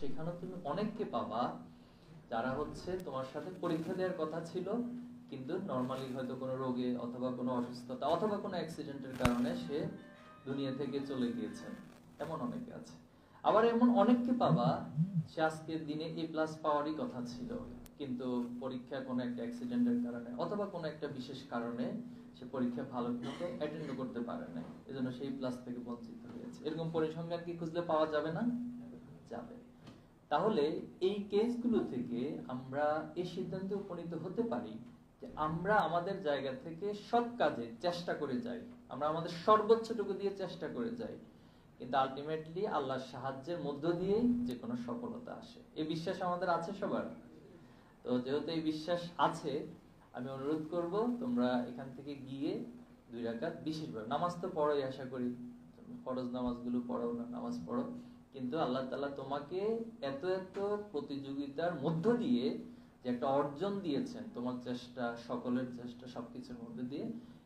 সেখানে তুমি অনেককে পাবা যারা হচ্ছে তোমার সাথে পরীক্ষা দেওয়ার কথা ছিল, কিন্তু নর্মালি হয়তো কোনো রোগে অথবা কোনো অসুস্থতা অথবা কোনো অ্যাক্সিডেন্টের কারণে সে দুনিয়া থেকে চলে গিয়েছেন এমন অনেকে আছে। আবার এমন অনেককে পাবা সে আজকের দিনে এ প্লাস পাওয়ারই কথা ছিল, কিন্তু পরীক্ষা কোনো একটা অ্যাক্সিডেন্টের কারণে অথবা কোনো একটা বিশেষ কারণে সে পরীক্ষা ভালো মতো অ্যাটেন্ড করতে পারে না এজন্য সেই প্লাস থেকে বঞ্চিত হয়েছে। এরকম পরিসংখ্যান কি খুঁজলে পাওয়া যাবে না? যাবে। তাহলে এই কেসগুলো থেকে আমরা এই সিদ্ধান্তে উপনীত হতে পারি যে আমরা আমাদের জায়গা থেকে সব কাজে চেষ্টা করে যাই। আমরা আমাদের সর্বোচ্চটুকু দিয়ে চেষ্টা করে যাই। কিন্তু আলটিমেটলি আল্লাহর সাহায্যের মধ্য দিয়েই যে কোনো সফলতা আসে। এই বিশ্বাস আমাদের আছে সবার? তো যেহেতু এই বিশ্বাস আছে, আমি অনুরোধ করব তোমরা এখান থেকে গিয়ে দুই রাকাত বিশেষভাবে নামাজ তো পড়োই আশা করি। ফরজ নামাজগুলো পড়ো না, নামাজ পড়ো। কিন্তু আল্লাহ তাআলা তোমাকে এত এত প্রতিযোগিতার মধ্য দিয়ে যে একটা অর্জন দিয়েছেন তোমার চেষ্টা, সকলের চেষ্টা, সবকিছুর মধ্যে দিয়ে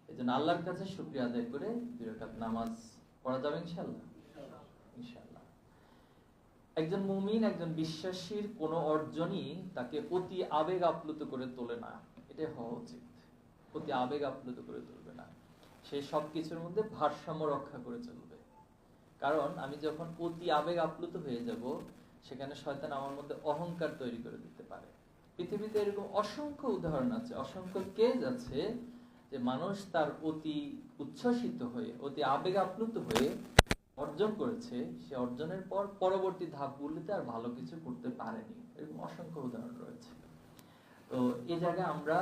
এই জন্য আল্লাহর কাছে শুক্রিয়া আদায় করে দুই রাকাত নামাজ পড়া যাবে ইনশাল্লাহ ইনশাল্লাহ একজন মুমিন, একজন বিশ্বাসীর কোন অর্জনই তাকে অতি আবেগ আপ্লুত করে তোলে না। এটা হওয়া উচিত। অতি আবেগ আপ্লুত করে তুলবে না। সে সবকিছুর মধ্যে ভারসাম্য রক্ষা করে চলবে। কারণ আমি যখন অতি আবেগ আপ্লুত হয়ে যাব, সেখানে শয়তান আমার মধ্যে অহংকার তৈরি করে দিতে পারে। পৃথিবীতে এরকম অসংখ্য উদাহরণ আছে। অসংখ্য কেজ আছে যে মানুষ তার অতি উচ্ছ্বসিত হয়ে, অতি আবেগ আপ্লুত হয়ে অর্জন করেছে। সে অর্জনের পর পরবর্তী ধাপগুলিতে আর ভালো কিছু করতে পারেনি। এরকম অসংখ্য উদাহরণ রয়েছে। তো এ জায়গায় আমরা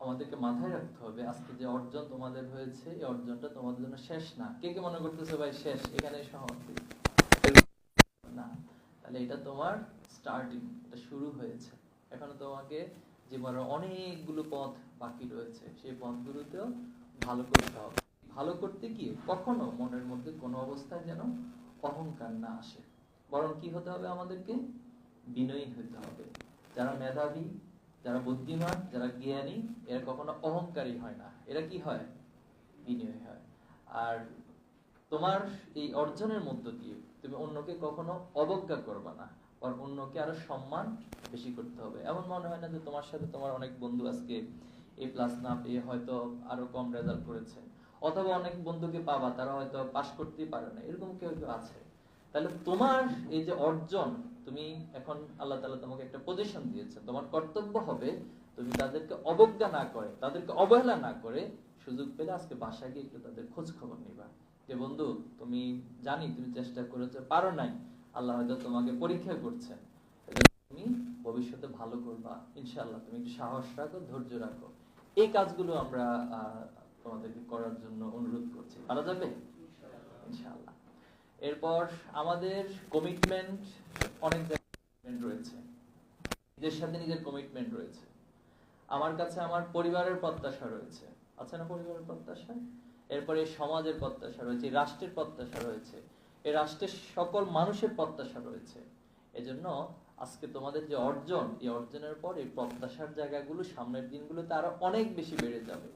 আমাদেরকে মাথায় রাখতে হবে, আজকে যে অর্জন তোমাদের হয়েছে, এই অর্জনটা তোমাদের জন্য শেষ না। কে কে মনে করতেছে, ভাই, শেষ, এখানে সমাপ্তি না, তাহলে এটা তোমার স্টার্টিং এটা শুরু হয়েছে। এখনও তোমাকে জীবনের অনেকগুলো পথ বাকি রয়েছে। সেই পথগুলোতেও ভালো করতে হবে। ভালো করতে গিয়ে কখনো মনের মধ্যে কোনো অবস্থায় যেন অহংকার না আসে। বরং কি হতে হবে আমাদেরকে? বিনয়ী হতে হবে। যারা মেধাবী যারা বুদ্ধিমান, যারা জ্ঞানী, এরা কখনো অহংকারী হয় না। এরা কি হয়? বিনয়ী হয়। আর তোমার এই অর্জনের মধ্য দিয়ে তুমি অন্যকে কখনো অবজ্ঞা করবে না, আর অন্যকে আরও সম্মান বেশি করতে হবে। এমন মনে হয় না যে তোমার সাথে তোমার অনেক বন্ধু আজকে এ প্লাস না পেয়ে হয়তো আরও কম রেজাল্ট করেছে। অথবা অনেক বন্ধুকে পাবা, তারা হয়তো পাশ করতেই পারে না। এরকম কেউ কেউ আছে। তাহলে তোমার এই যে অর্জন তুমি এখন আল্লাহ তাআলা তোমাকে একটা পজিশন দিয়েছে তোমার কর্তব্য হবে তুমি তাদেরকে অবজ্ঞা না করে, তাদেরকে অবহেলা না করে সুযোগ পেলে আজকে বাসায় গিয়ে একটু তাদের খোঁজ খবর নিবা। যে বন্ধু, তুমি জানি তুমি চেষ্টা করেছ, পারো নাই। আল্লাহ হয়তো তোমাকে পরীক্ষা এজন্য তুমি ভবিষ্যতে ভালো করবা। ইনশাআল্লাহ তুমি একটু সাহস রাখো, ধৈর্য রাখো। এই কাজগুলো আমরা তোমাদেরকে করার জন্য অনুরোধ করছি। পারা যাবে? ইনশাআল্লাহ। এরপর আমাদের কমিটমেন্ট অনেক রয়েছে। নিজের সাথে নিজের কমিটমেন্ট রয়েছে। আমার কাছে আমার পরিবারের প্রত্যাশা রয়েছে। আছে না পরিবারের প্রত্যাশা? এরপরে সমাজের প্রত্যাশা রয়েছে রাষ্ট্রের প্রত্যাশা রয়েছে, এই রাষ্ট্রের সকল মানুষের প্রত্যাশা রয়েছে। এজন্য আজকে তোমাদের যে অর্জন, এই অর্জনের পর এই প্রত্যাশার জায়গাগুলো সামনের দিনগুলোতে আরও অনেক বেশি বেড়ে যাবে।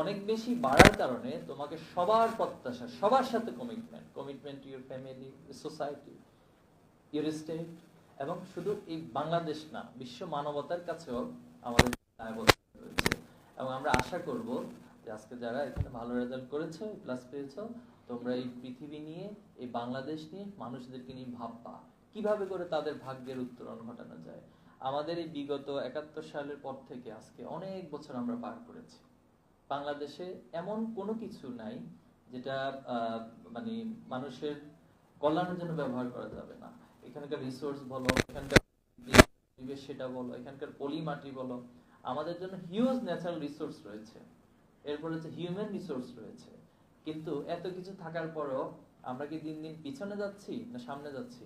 অনেক বেশি বাড়ার কারণে তোমাকে সবার প্রত্যাশা, সবার সাথে commitment commitment your family society your state এবং শুধু এই বাংলাদেশ না, বিশ্ব মানবতার কাছেও আমাদের রয়েছে। এবং আমরা আশা করব যে আজকে যারা এখানে ভালো রেজাল্ট করেছ প্লাস পেয়েছ, তোমরা এই পৃথিবী নিয়ে, এই বাংলাদেশ নিয়ে মানুষদেরকে নিয়ে ভাববা। কীভাবে করে তাদের ভাগ্যের উত্তরণ ঘটানো যায়? আমাদের এই বিগত একাত্তর সালের পর থেকে আজকে অনেক বছর আমরা পার করেছি। বাংলাদেশে এমন কোনো কিছু নাই যেটা মানে মানুষের কল্যাণের জন্য ব্যবহার করা যাবে না। এখানকার রিসোর্স বলো, এখানকার পরিবেশ সেটা বলো, এখানকার পলি মাটি বলো, আমাদের জন্য হিউজ ন্যাচারাল রিসোর্স রয়েছে। এরপর হচ্ছে হিউম্যান রিসোর্স রয়েছে। কিন্তু এত কিছু থাকার পরও আমরা কি দিন দিন পিছনে যাচ্ছি না সামনে যাচ্ছি?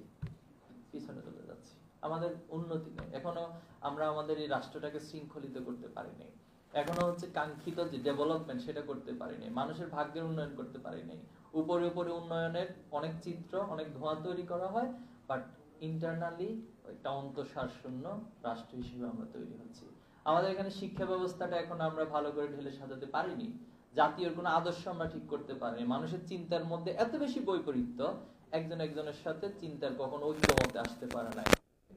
পিছনে চলে যাচ্ছি। আমাদের উন্নতি নেই। এখনও আমরা আমাদের এই রাষ্ট্রটাকে শৃঙ্খলিত করতে পারিনি। এখনও হচ্ছে কাঙ্ক্ষিত যে ডেভেলপমেন্ট সেটা করতে পারিনি। মানুষের ভাগ্যের উন্নয়ন করতে পারিনি। উপরে উপরে উন্নয়নের অনেক চিত্র, অনেক ধোঁয়া তৈরি করা হয় বাট ইন্টারনালি একটা অন্তঃসার শূন্য রাষ্ট্র হিসেবে আমরা তৈরি হচ্ছি। আমাদের এখানে শিক্ষা ব্যবস্থাটা এখন আমরা ভালো করে ঢেলে সাজাতে পারিনি। জাতীয় কোনো আদর্শ আমরা ঠিক করতে পারিনি। মানুষের চিন্তার মধ্যে এত বেশি বৈপরীত্য, একজন একজনের সাথে চিন্তার কখনো ঐক্যমতে আসতে পারে না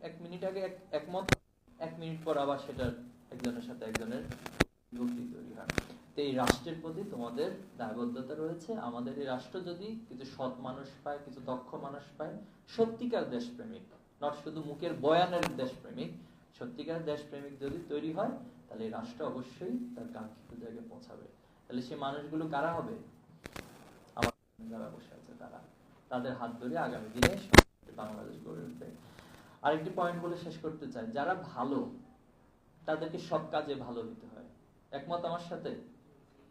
এক মিনিট আগে এক- একমত, এক মিনিট পর আবার সেটার একজনের সাথে একজনের বিভক্তি তৈরি হয়। তো এই রাষ্ট্রের প্রতি তোমাদের দায়বদ্ধতা রয়েছে। আমাদের এই রাষ্ট্র যদি কিছু সৎ মানুষ পায়, কিছু দক্ষ মানুষ পায়, সত্যিকার দেশপ্রেমিক নট শুধু মুখের বয়ানের দেশপ্রেমিক, সত্যিকার দেশপ্রেমিক যদি তৈরি হয়, তাহলে এই রাষ্ট্র অবশ্যই তার কাঙ্ক্ষিত জায়গায় পৌঁছাবে। তাহলে সেই মানুষগুলো কারা হবে? যারা বসে আছে তারা। তাদের হাত ধরে আগামী দিনে বাংলাদেশ গড়ে উঠবে। আরেকটি পয়েন্ট বলে শেষ করতে চাই। যারা ভালো, তাদেরকে সব কাজে ভালো হতে হয়। একমত আমার সাথে?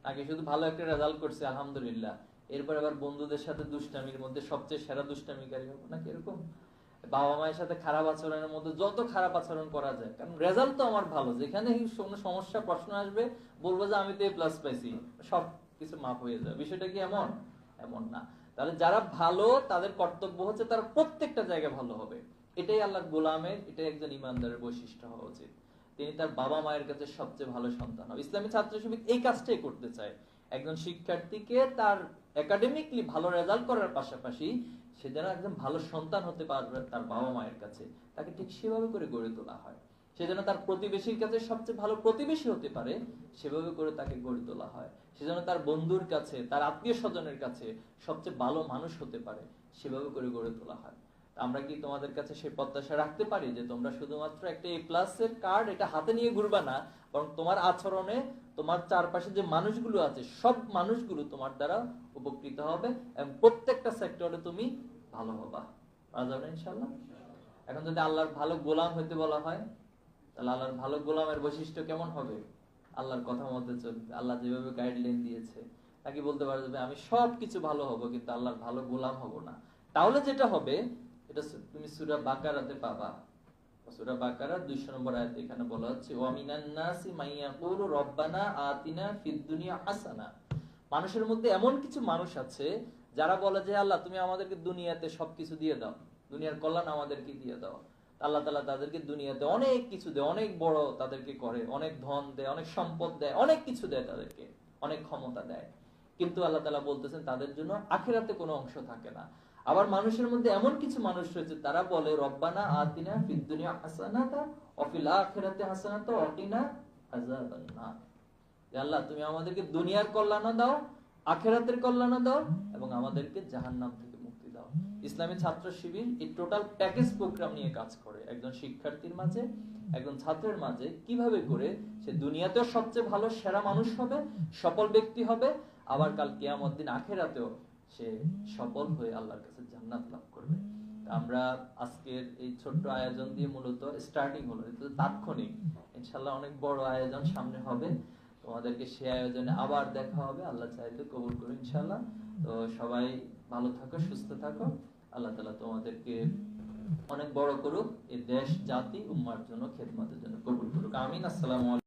আগে শুধু ভালো একটা রেজাল্ট করছে, আলহামদুলিল্লাহ। এরপর আবার বন্ধুদের সাথে দুষ্টামির মধ্যে সবচেয়ে সেরা দুষ্টামিকারী হব নাকি এরকম? বাবা মায়ের সাথে খারাপ আচরণের মধ্যে যত খারাপ আচরণ করা যায়, কারণ রেজাল্ট তো আমার ভালো, যেখানে সমস্যা, প্রশ্ন আসবে, বলব যে আমি তো এ প্লাস পাইছি, সব কিছু মাফ হয়ে যাবে। বিষয়টা কি এমন? এমন না। তাহলে যারা ভালো, তাদের কর্তব্য হচ্ছে তারা প্রত্যেকটা জায়গায় ভালো হবে। এটাই আল্লাহর গোলামের, এটাই একজন ইমানদারের বৈশিষ্ট্য হওয়া উচিত। তিনি তার বাবা মায়ের কাছে সবচেয়ে ভালো সন্তান। হবে ইসলামী ছাত্র শিবির এই কাজটাই করতে চায়। একজন শিক্ষার্থীকে তার একাডেমিকলি ভালো রেজাল্ট করার পাশাপাশি সে যেন একজন ভালো সন্তান হতে পারবে তার বাবা মায়ের কাছে, তাকে ঠিক সেভাবে করে গড়ে তোলা হয়। সে যেন তার প্রতিবেশীর কাছে সবচেয়ে ভালো প্রতিবেশী হতে পারে, সেভাবে করে তাকে গড়ে তোলা হয়। সে যেন তার বন্ধুর কাছে, তার আত্মীয় স্বজনের কাছে সবচেয়ে ভালো মানুষ হতে পারে, সেভাবে করে গড়ে তোলা হয়। আমরা কি তোমাদের কাছে সেই প্রত্যাশা রাখতে পারি যে তোমরা শুধুমাত্র একটা এ প্লাস এর কার্ড এটা হাতে নিয়ে ঘুরবা না, বরং তোমার আচরণে তোমার চারপাশে যে মানুষগুলো আছে, সব মানুষগুলো তোমার দ্বারা উপকৃত হবে এবং প্রত্যেকটা সেক্টরে তুমি ভালো হবা। পারা যাবে ইনশাল্লাহ এখন যদি আল্লাহর ভালো গোলাম হইতে বলা হয়, তাহলে আল্লাহর ভালো গোলামের বৈশিষ্ট্য কেমন হবে? আল্লাহর কথা মতো চলবে। আল্লাহ যেভাবে গাইডলাইন দিয়েছে, তাকে বলতে পারবে আমি সব কিছু ভালো হব, কিন্তু আল্লাহর ভালো গোলাম হব না। তাহলে যেটা হবে এটা তুমি সুরা বাকারাতে পাবা। সুরা বাকারা 200 নম্বর আয়াতে এখানে বলা হচ্ছে, ওয়া মিনান নাসি মাইয়াকুলু রব্বানা আতিনা ফিদ দুনিয়া মানুষের মধ্যে এমন কিছু মানুষ আছে, যারা বলে যে, আল্লাহ, তুমি আমাদেরকে দুনিয়াতে সবকিছু দিয়ে দাও। দুনিয়ার কল্যাণ আমাদেরকে দিয়ে দাও। আল্লাহ তাআলা তাদেরকে দুনিয়াতে অনেক কিছু দেয়, অনেক বড় তাদেরকে করে, অনেক ধন দেয়, অনেক সম্পদ দেয়, অনেক কিছু দেয় তাদেরকে, অনেক ক্ষমতা দেয়। কিন্তু আল্লাহ তালা বলতেছেন, তাদের জন্য আখেরাতে কোনো অংশ থাকে না। আবার মানুষের মধ্যে এমন কিছু মানুষ রয়েছে, তারা বলে, রব্বানা আতিনা ফিদ দুনিয়া হাসানাতা ওয়া ফিল আখিরাতি হাসানাতা ওয়া কিনা আযাবান নার যে আল্লাহ, তুমি আমাদেরকে দুনিয়ার কল্যাণ দাও, আখেরাতের কল্যাণ দাও এবং আমাদেরকে জাহান্নাম থেকে মুক্তি দাও। ইসলামী ছাত্র শিবির এই টোটাল প্যাকেজ প্রোগ্রাম নিয়ে কাজ করে। একজন শিক্ষার্থীর মাঝে, একজন ছাত্রের মাঝে কীভাবে করে, সে দুনিয়াতেও সবচেয়ে ভালো, সেরা মানুষ হবে, সফল ব্যক্তি হবে, আবার কাল কিয়ামত দিন আখেরাতেও সে সফল হয়ে আল্লাহর কাছে জান্নাত লাভ করবে। আমরা আজকের এই ছোট্ট আয়োজন দিয়ে মূলত স্টার্টিং হলো, এটা তাৎক্ষণিক। ইনশাল্লাহ অনেক বড় আয়োজন সামনে হবে। তোমাদেরকে সে আয়োজনে আবার দেখা হবে, আল্লাহ চাইলে কবুল করুন ইনশাল্লাহ তো সবাই ভালো থাকো, সুস্থ থাকো। আল্লাহ তালা তোমাদেরকে অনেক বড় করুক এই দেশ, জাতি, উম্মার জন্য, খেদমতের জন্য কবুল করুক। আমিন, আসসালামু